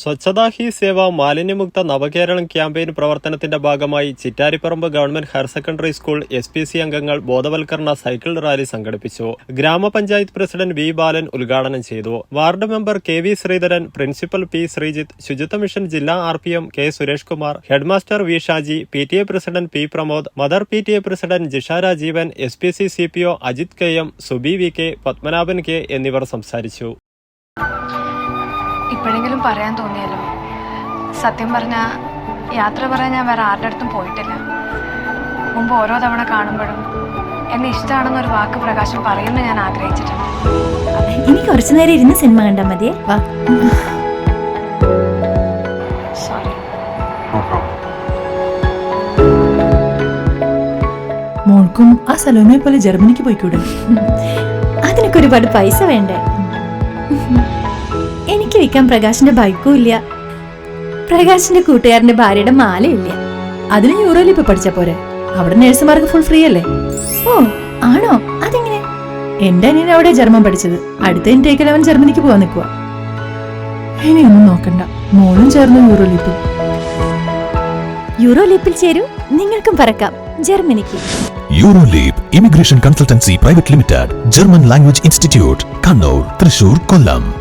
സ്വച്ഛതാ ഹി സേവ മാലിന്യമുക്ത നവകേരളം ക്യാമ്പയിൻ പ്രവർത്തനത്തിന്റെ ഭാഗമായി Chittariparamba government higher secondary school S P C അംഗങ്ങൾ ബോധവൽക്കരണ സൈക്കിൾ റാലി സംഘടിപ്പിച്ചു. ഗ്രാമപഞ്ചായത്ത് പ്രസിഡന്റ് വി ബാലൻ ഉദ്ഘാടനം ചെയ്തു. Ward member K V Sreedharan principal P Sreejith ശുചിത്വ മിഷൻ ജില്ലാ R P M K Suresh Kumar headmaster V Shaji P T A president P Pramod mother P T A president Jisha Rajeevan S P C C P O Ajith K M Subi V K Padmanabhan K എന്നിവർ സംസാരിച്ചു. ഇപ്പോഴെങ്കിലും പറയാൻ തോന്നിയല്ലോ. സത്യം പറഞ്ഞാൽ യാത്ര പറയാൻ ഞാൻ വേറെ ആരുടെ അടുത്തും പോയിട്ടില്ല. മുമ്പ് ഓരോ തവണ കാണുമ്പോഴും എന്നെ ഇഷ്ടമാണെന്നൊരു വാക്ക് പ്രകാശം പറയുമെന്ന് ഞാൻ ആഗ്രഹിച്ചിട്ടുണ്ട്. ഇനി കുറച്ചു നേരം ഇരുന്ന് സിനിമ കണ്ടാൽ മതിയേ വാ. സോറി മോൾക്കും ആ സലോമയെ പോലെ ജർമ്മനിക്ക് പോയിക്കൂടെ? അതിനൊക്കെ ഒരുപാട് പൈസ വേണ്ടേ? വിൽക്കാൻ പ്രകാശിന്റെ ബൈക്കും ഇല്ല. പ്രകാശിന്റെ കൂട്ടുകാരന്റെ ഭാര്യയുടെ മാലയില്ല. അതിന് യൂറോയിൽ ഇപ്പൊ പഠിച്ച പോരെ? അവിടെ നഴ്സുമാർക്ക് ഫുൾ ഫ്രീ അല്ലേ? ഓ ആണോ? അതെങ്ങനെ? എന്റെ അനിയൻ അവിടെ ജർമ്മൻ പഠിച്ചത്. അടുത്ത ഇൻടേക്കിൽ അവൻ ജർമ്മനിക്ക് പോവാൻ നിൽക്കുക ഇനി ഒന്നും നോക്കണ്ട. മോളും ചേർന്ന് യൂറോലിപ്പിൽ. യൂറോ ലീപ്പിൽ ചേരൂ. നിങ്ങൾക്കും പറക്കാം. ജർമ്മനിക്ക്. Euroleap immigration consultancy private limited German language institute Kannur Thrissur Kollam.